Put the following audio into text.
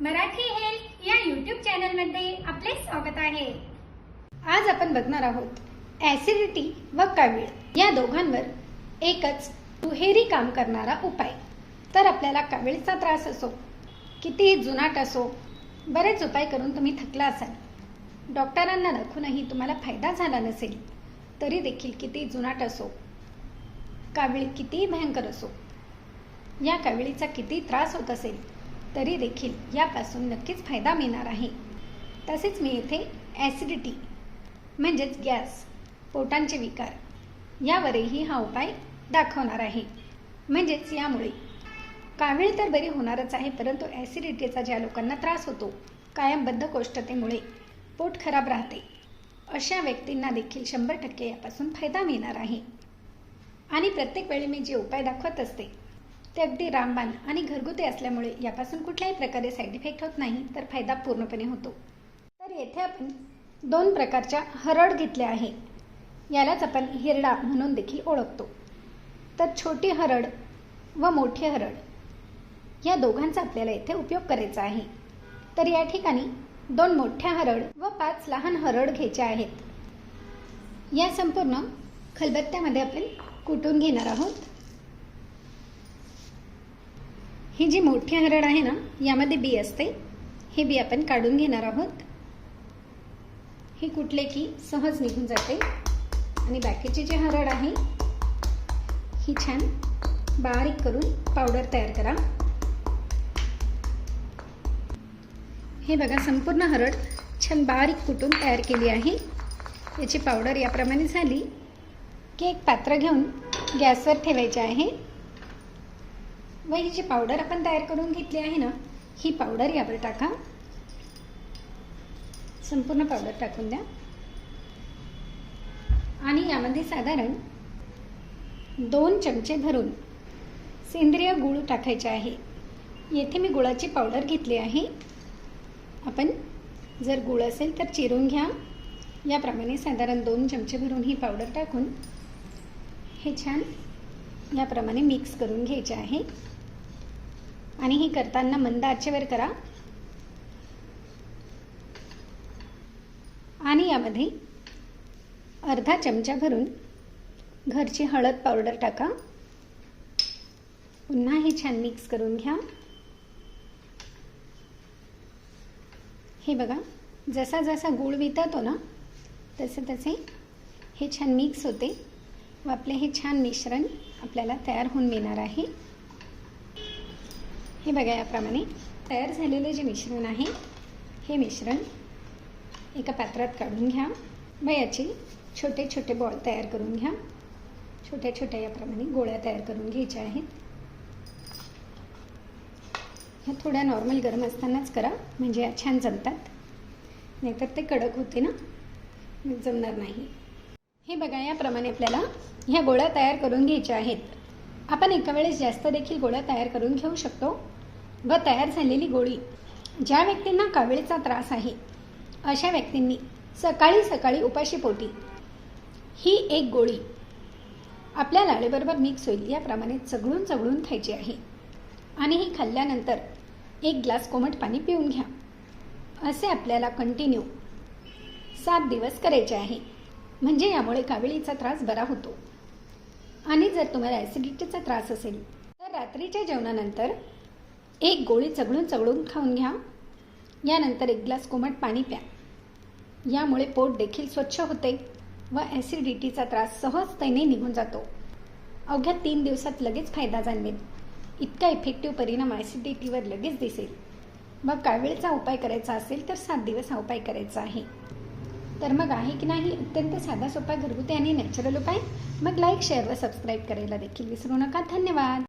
Marathi health या YouTube चॅनलमध्ये आपले स्वागत आहे. आज आपण बघणार आहोत ॲसिडिटी व कावीळ या दोघांवर एकच दुहेरी काम करणारा उपाय. तर आपल्याला कावीळचा त्रास असो कितीही जुनाट असो बरेच उपाय करून तुम्ही थकला असाल. डॉक्टरांना दाखवूनही तुम्हाला फायदा झाला नसेल तरी देखील किती जुनाट असो कावीळ कितीही भयंकर असो या कावीळीचा किती त्रास होत असेल तरी देखील यापासून नक्कीच फायदा मिळणार आहे. तसेच मी येथे ॲसिडिटी म्हणजेच गॅस पोटांचे विकार यावरही हा उपाय दाखवणार आहे. म्हणजेच यामुळे कावीळ तर बरी होणारच आहे परंतु ॲसिडिटीचा ज्या लोकांना त्रास होतो कायमबद्ध कोष्टतेमुळे पोट खराब राहते. अशा व्यक्तींना देखील शंभर टक्के यापासून फायदा मिळणार आहे. आणि प्रत्येक वेळी मी जे उपाय दाखवत असते ते अगदी रामबाण आणि घरगुती असल्यामुळे यापासून कुठल्याही प्रकारे साईड इफेक्ट होत नाही तर फायदा पूर्णपणे होतो. तर येथे आपण दोन प्रकारच्या हरड घेतले आहे. यालाच आपण हिरडा म्हणून देखील ओळखतो. तर छोटी हरड व मोठी हरड या दोघांचा आपल्याला येथे उपयोग करायचा आहे. तर या ठिकाणी दोन मोठ्या हरड व पाच लहान हरड घ्यायच्या आहेत. या संपूर्ण खलबत्त्यामध्ये आपण कुटून घेणार आहोत. ही जी मोठी हरड आहे ना यामध्ये बी असते. हे बी आपण काढून घेणार आहोत. हे कुठले की सहज निघून जाते. आणि बाकीची जी हरड आहे ही छान बारीक करून पावडर तयार करा. हे बघा संपूर्ण हरड छान बारीक कुटून तयार केली आहे. याची पावडर याप्रमाणे झाली की एक पात्र घेऊन गॅसवर ठेवायचे आहे. व ही जी पावडर आपण तयार करून घेतली आहे ना ही पावडर यावर टाका. संपूर्ण पावडर टाकून द्या. आणि यामध्ये साधारण दोन चमचे भरून सेंद्रिय गूळ टाकायचे आहे. येथे मी गुळाची पावडर घेतली आहे. आपण जर गुळ असेल तर चिरून घ्या. याप्रमाणे साधारण दोन चमचे भरून ही पावडर टाकून हे छान याप्रमाणे मिक्स करून घ्यायचे आहे. आणि हे करताना मंद आचेवर करा. आणि यामध्ये अर्धा चमचा भरून घरची हळद पावडर टाका. पुन्हा हे छान मिक्स करून घ्या. हे बघा जसा जसा गूळ वितळतो ना तसे तसे हे छान मिक्स होते. व आपले हे छान मिश्रण आपल्याला तयार होऊन मिळणार आहे. हे बघा याप्रमाणे तयार झालेले जे मिश्रण आहे हे मिश्रण एका पात्रात काढून घ्या. व याचे छोटे छोटे बॉल तयार करून घ्या. छोट्या छोट्या याप्रमाणे गोळ्या तयार करून घ्यायच्या आहेत. ह्या थोड्या नॉर्मल गरम असतानाच करा म्हणजे या छान जमतात. नाहीतर ते कडक होते ना जमणार नाही. हे बघा याप्रमाणे आपल्याला ह्या गोळ्या तयार करून घ्यायच्या आहेत. आपण एका वेळेस जास्त देखील गोळ्या तयार करून घेऊ शकतो व तयार झालेली गोळी ज्या व्यक्तींना कावीळचा त्रास आहे अशा व्यक्तींनी सकाळी सकाळी उपाशीपोटी ही एक गोळी आपल्या लाळेबरोबर मिक्स होईल याप्रमाणे चघळून चघळून खायची आहे. आणि ही खाल्ल्यानंतर एक ग्लास कोमट पाणी पिऊन घ्या. असे आपल्याला कंटिन्यू सात दिवस करायचे आहे. म्हणजे यामुळे काविळीचा त्रास बरा होतो. आणि जर तुम्हाला ॲसिडिटीचा त्रास असेल तर रात्रीच्या जेवणानंतर एक गोळी चगळून चगळून खाऊन घ्या. यानंतर एक ग्लास कोमट पाणी प्या. यामुळे पोट देखील स्वच्छ होते व ॲसिडिटीचा त्रास सहजतेने निघून जातो. अवघ्या तीन दिवसात लगेच फायदा जाणवेल. इतका इफेक्टिव्ह परिणाम ॲसिडिटीवर लगेच दिसेल. मग काळवेळचा उपाय करायचा असेल तर सात दिवस हा उपाय करायचा आहे. तर मग आहे की नाही? अत्यंत साधा सोपा घरगुती आणि नॅचरल उपाय. मग लाईक शेअर व सबस्क्राईब करायला देखील विसरू नका. धन्यवाद.